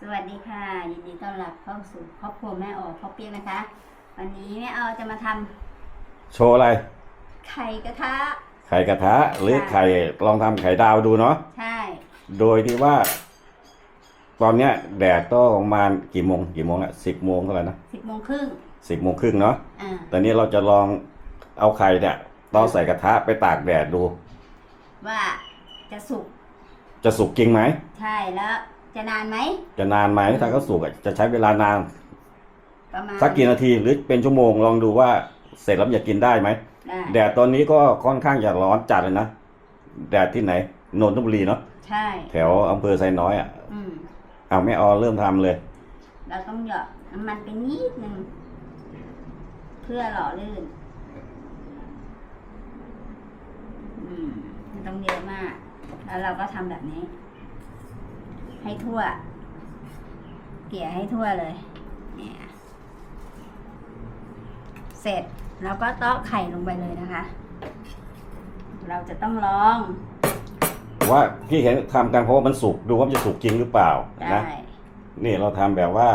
สวัสดีค่ะ ยินดีต้อนรับเข้าสู่ครอบครัวแม่ออพ่อเปียกนะคะ วันนี้แม่ออจะมาทำโชว์อะไร ไข่กระทะ ไข่กระทะหรือไข่ลองทำไข่ดาวดูเนาะ ใช่ โดยที่ว่า ตอนเนี้ยแดดก็ประมาณกี่โมงกี่โมงอะสิบโมงเท่าไหร่นะสิบโมงครึ่งสิบโมงครึ่งเนาะ อ่า ตอนนี้เราจะลองเอาไข่เนี่ยตอนใส่กระทะไปตากแดดดู ว่าจะสุกจะสุกจริงไหม ใช่แล้ว จะนานไหม จะนานไหมถ้าเขาสุกอะจะใช้เวลานาน ประมาณสักกี่นาทีหรือเป็นชั่วโมงลองดูว่าเสร็จแล้วจะกินได้ไหมได้แดดตอนนี้ก็ค่อนข้างจะร้อนจัดเลยนะแดดที่ไหนนนทบุรีเนาะใช่ แถวอำเภอไซน้อยอะอืม เอาไม่เอาเริ่มทำเลย เราต้องหยอดน้ำมันไปนิดนึง เพื่อหล่อลื่น อืมไม่ต้องเยอะมาก แล้วเราก็ทำแบบนี้ ให้ทั่ว เกลี่ยให้ทั่วเลย เนี่ย เสร็จเราก็เตอกไข่ลงไปเลยนะคะ เราจะต้องลอง ว่าพี่เห็นทำกันเพราะว่ามันสุกดูว่ามันจะสุกจริงหรือเปล่าได้นะนี่เราทำแบบว่า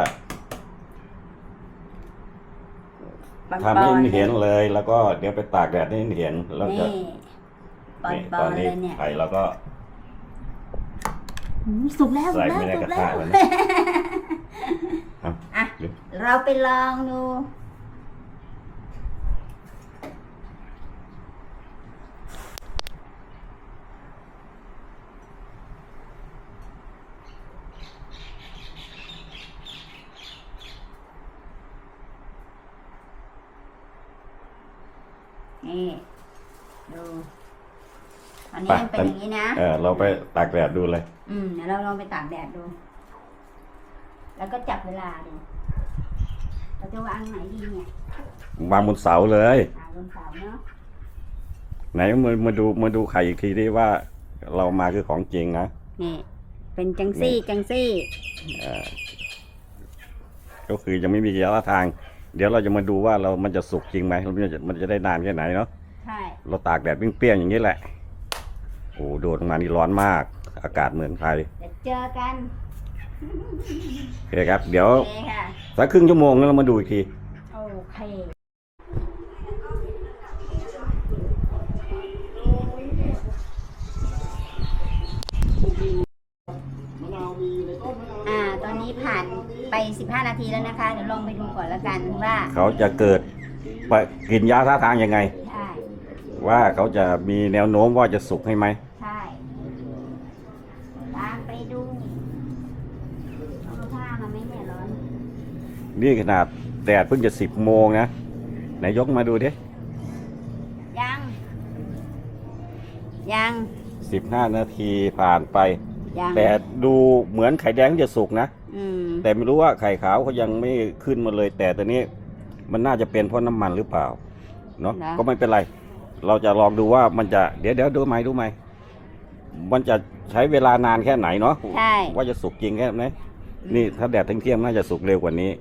ปอนๆทำให้เห็นเลยแล้วก็เดี๋ยวไปตากแดดให้เห็นแล้วจะนี่ปอนนี่ปตออนนๆเลนี้ยเนี่ยไข่เราก็หืม สุกแล้วสุใส่กแล้วไม่ในสุกระกแล้ทะวแล้วนะเอาอะเราไปลองดูนี่ดูอั นนี้มันเป็นอย่างนี้นะ เออเราไปตากแดดดูเลย อืมเดี๋ยวเราลองไปตากแดดดู แล้วก็จับเวลาดูเราจะวางไหนดีเนี่ยวางบนเสาเลยหาบนเสาเนาะไหนมามาดูมาดูไข่อีกทีที่ว่า เรามาคือของจริงนะนี่เป็นจังซี่จังซี่เออก็คือยังไม่มีระยะทาง เดี๋ยวเราจะมาดูว่าเรามันจะสุกจริงไหมมันจะมันจะได้นานแค่ไหนเนาะใช่เราตากแดดเปรี้ยงๆอย่างนี้แหละ โอ้โดดลงมานี่ร้อนมาก อากาศเหมือนไทยเดี๋ยวเจอกันโอเคครับ เดี๋ยวโอเคค่ะ สักครึ่งชั่วโมงแล้วเรามาดูอีกที โอเค อ่า ตอนนี้ผ่านไป 15 นาทีแล้วนะคะ เดี๋ยวลองไปดูก่อนแล้วกันว่า เขาจะเกิดปะกินยาท่าทางยังไงใช่ ว่าเขาจะมีแนวโน้มว่าจะสุกให้ไหมใช่ตามไปดูเอาผ้ามาไหมเนี่ยร้อนนี่ขนาดแดดเพิ่งจะสิบโมงนะไหนยกมาดูดิยัง ยังสิบห้านาทีผ่านไป ยังแต่ดูเหมือนไข่แดงจะสุกนะ อืมแต่ไม่รู้ว่าไข่ขาวเขายังไม่ขึ้นมาเลย แต่ตอนนี้มันน่าจะเป็นเพราะน้ำมันหรือเปล่า เนาะนะก็ไม่เป็นไร เราจะลองดูว่ามันจะเดี๋ยวเดี๋ยวดูไหมดูไหมมันจะใช้เวลานานแค่ไหนเนาะใช่ ว่าจะสุกจริงแค่ไหนนี่ถ้าแดดเที่ยงๆน่าจะสุกเร็วกว่านี้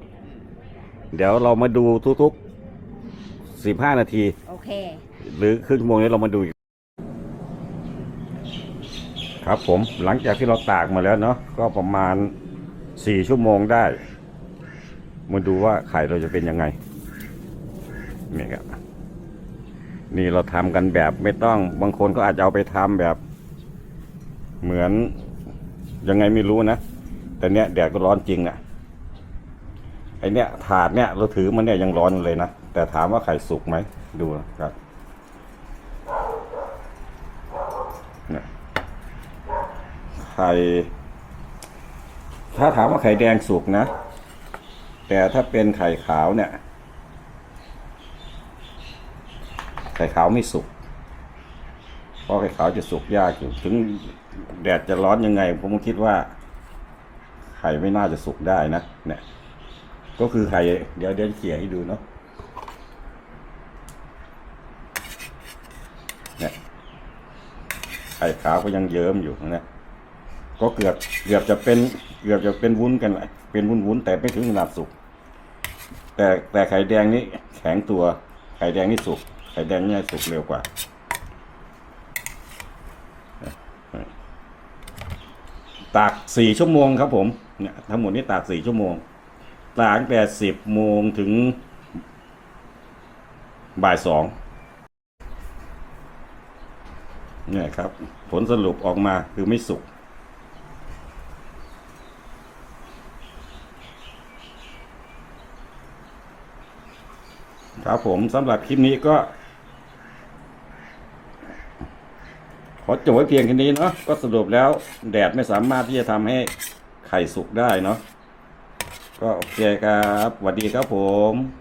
เดี๋ยวเรามาดูทุกๆสิบห้านาที โอเค หรือครึ่งชั่วโมงนี้เรามาดูอีกครับผมหลังจากที่เราตากมาแล้วเนาะก็ประมาณสี่ชั่วโมงได้ มาดูว่าไข่เราจะเป็นยังไงนี่ครับ นี่เราทำกันแบบไม่ต้อง บางคนก็อาจจะเอาไปทำแบบ เหมือน ยังไงไม่รู้นะ แต่เนี้ยแดดก็ร้อนจริงอะไอเนี้ยถาดเนี้ยเราถือมันเนี่ยยังร้อนเลยนะ แต่ถามว่าไข่สุกไหม ดูครับไข่ถ้าถามว่าไข่แดงสุกนะ แต่ถ้าเป็นไข่ขาวเนี่ย ไข่ขาวไม่สุกเพราะไข่ขาวจะสุกยากอยู่ถึงแดดจะร้อนยังไง ผมคิดว่า ไข่ไม่น่าจะสุกได้นะเนี่ย ก็คือไข่เดี๋ยวเดี๋ยวเขี่ยให้ดูเนาะเนี่ยไข่ขาวก็ยังเยิ้มอยู่นะก็เกือบเกือบจะเป็นเกือบจะเป็นวุ้นกันแหละเป็นวุ้นวุ้นแต่ไม่ถึงขนาดสุก แต่แต่ไข่แดงนี่แข็งตัว ไข่แดงนี่สุก ไข่แดงนี่สุกเร็วกว่าตตากสี่ชั่วโมงครับผมเนี่ยทั้งหมดนี้ตากสี่ชั่วโมง ตากตั้งแต่สิบโมงถึงบ่ายสองเนี่ยครับ ผลสรุปออกมาคือไม่สุกครับผมสำหรับคลิปนี้ก็ อจบไว้เพียงแค่นี้เนาะก็สรุปแล้วแดดไม่สามารถที่จะทำให้ไข่สุกได้เนาะก็โอเคครับสวัสดีครับผม